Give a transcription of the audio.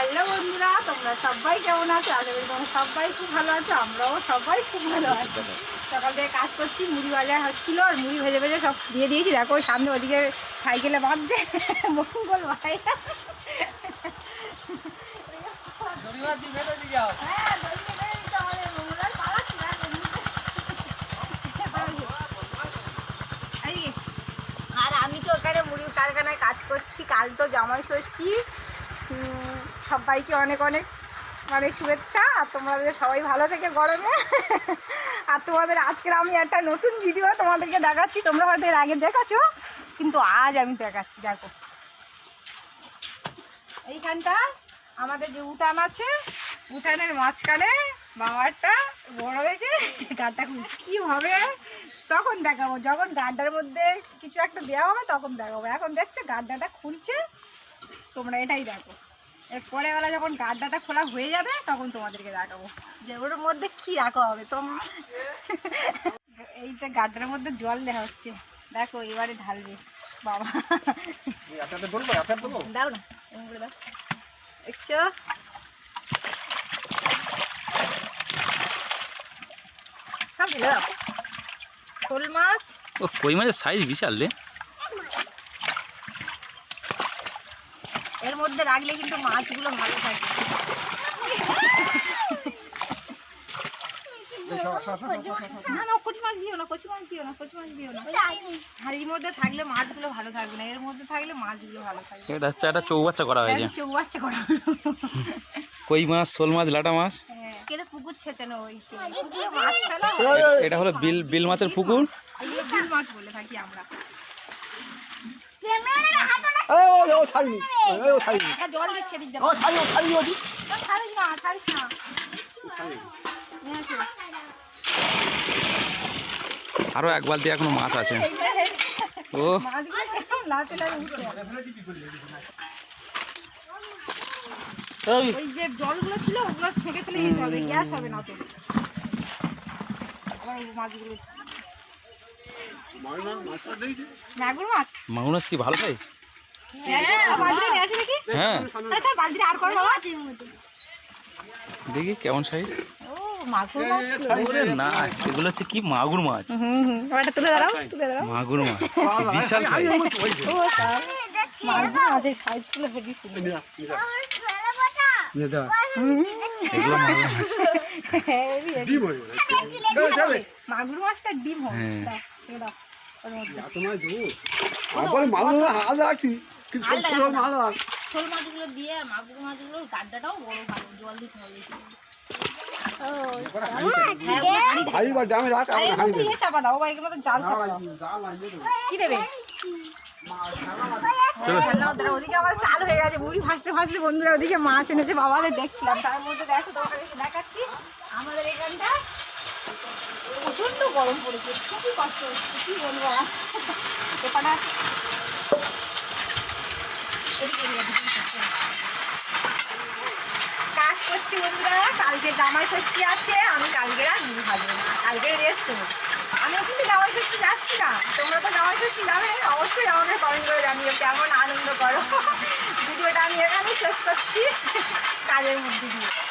Hello বন্ধুরা, তোমরা সবাই কেমন আছো? আশা করি তোমরা সবাই খুব ভালো আছো, আমরাও সবাই খুব ভালো আছি। সকাল থেকে কাজ করছি, মুড়ি ভাজা হচ্ছিল, আর মুড়ি ভেজে ভেজে সব দিয়ে দিয়েছি। দেখো, সামনে ওদিকে সাইকেলে বাঁধছে, মঙ্গল ভাই। আর আমি তো ওখানে মুড়ির কারখানায় কাজ করছি, কাল তো জামাই ষষ্ঠী। সবাইকে অনেক অনেক মানে শুভেচ্ছা। আর তোমাদের সবাই ভালো থেকে গরমে। আর তোমাদের আজকের আমি একটা নতুন ভিডিও তোমাদেরকে দেখাচ্ছি। তোমরা হয়তো এর আগে দেখেছ, কিন্তু আজ আমি দেখাচ্ছি, দেখো। এইখানটা আমাদের যে উঠান আছে, উঠানের মাঝখানে বাবারটা বড় হয়েছে খুলছে। কী হবে? তখন দেখাবো। যখন গাড্ডার মধ্যে কিছু একটা দেওয়া হবে, তখন দেখাবো। এখন দেখছ গাড্ডাটা খুলছে। তোমরা এটাই দেখো। এর পরে বেলা যখন গাড্ডাটা খোলা হয়ে যাবে তখন তোমাদেরকে দেখাবো যে ওর মধ্যে কি রাখা হবে। তোম এইটা গাড্ডার মধ্যে জল দেওয়া হচ্ছে। দেখো এবারে ঢালবে। বাবা। দাও না দাও। দেখছ? সব ঢেলে দাও। শোল মাছ। ও কই মাছের সাইজ বিশাল রে এর মধ্যে রাখলে কিন্তু মাছগুলো ভালো থাকে। না না কচি মাছ দিও না কচি মাছ দিও না কচি মাছ দিও না। হাড়ির মধ্যে থাকলে মাছগুলো ভালো থাকবে না এর মধ্যে থাকলে মাছগুলো ভালো থাকবে। এটা হচ্ছে একটা চৌবাচ্চা করা হয়েছে। চৌ বাচ্চা করা। কই মাছ শোল মাছ লাটা মাছ? হ্যাঁ কেটে পুকুর ছেঁচানো হয়েছে পুকুরে মাছ ফেলা। এটা হলো বিল বিল মাছের পুকুর। বিল মাছ বলে থাকি আমরা। এটা জল দিচ্ছে দিক যাব ছাড়িস না ছাড়িস না নিয়ে আসো। আরও এক বালতি এখনও মাছ আছে ও ওই যে জলগুলো ছিল ওগুলো ছেঁকে ফেলে দিতে হবে গ্যাস হবে না তো মাছগুলো মাগুর মাছ মাগুর মাছ কি ভালো খাই হ্যাঁ আচ্ছা করো বাবা। দেখি কেমন সাইজ? ও মাগুর মাছ। ওরে না এগুলো হচ্ছে কি? মাগুর মাছ। দাঁড়াও মাগুর মাছ। বিশাল মাগুর মাছের সাইজগুলো হেভি সুন্দর। এগুলো মাগুর মাছ। Heavy heavy. মাগুর মাছটা ডিম হ্যাঁ। মধ্যে। তারপরে মানুষ হাল রাখছি কিন্তু ছোট শোল মাছগুলো দিয়ে মাগুর মাছগুলোর গাড্ডাটাও বড় ভালো জল দিতে হবে ভাই বা ডামে রাখ আর এর হাই ইয়ে চাপা দাও বাইকের মধ্যে জাল চাপা দাও। কি দেবে? ওদিকে আমার চাল হয়ে গেছে মুড়ি ভাজতে ভাজতে বন্ধুরা ওদিকে মাছ এনেছে বাবাদের দেখছিলাম। তার মধ্যে দেখো তোমাদেরকে দেখাচ্ছি। আমাদের এখানটা প্রচণ্ড গরম পড়েছে খুবই কষ্ট হচ্ছে কি বলব দোকানটা কাজ করছি। বন্ধুরা, কালকে জামাই ষষ্ঠী আছে, আমি কালকে আর মুড়ি ভাজবো কালকে রেস্ট নেব আমিও কিন্তু জামাই ষষ্ঠী যাচ্ছি না, তোমরা তো জামাই ষষ্ঠী যাবে অবশ্যই আমাকে কমেন্ট করে জানিও কেমন আনন্দ করো। ভিডিওটা আমি এখানে শেষ করছি, কাজের মধ্যে দিয়ে।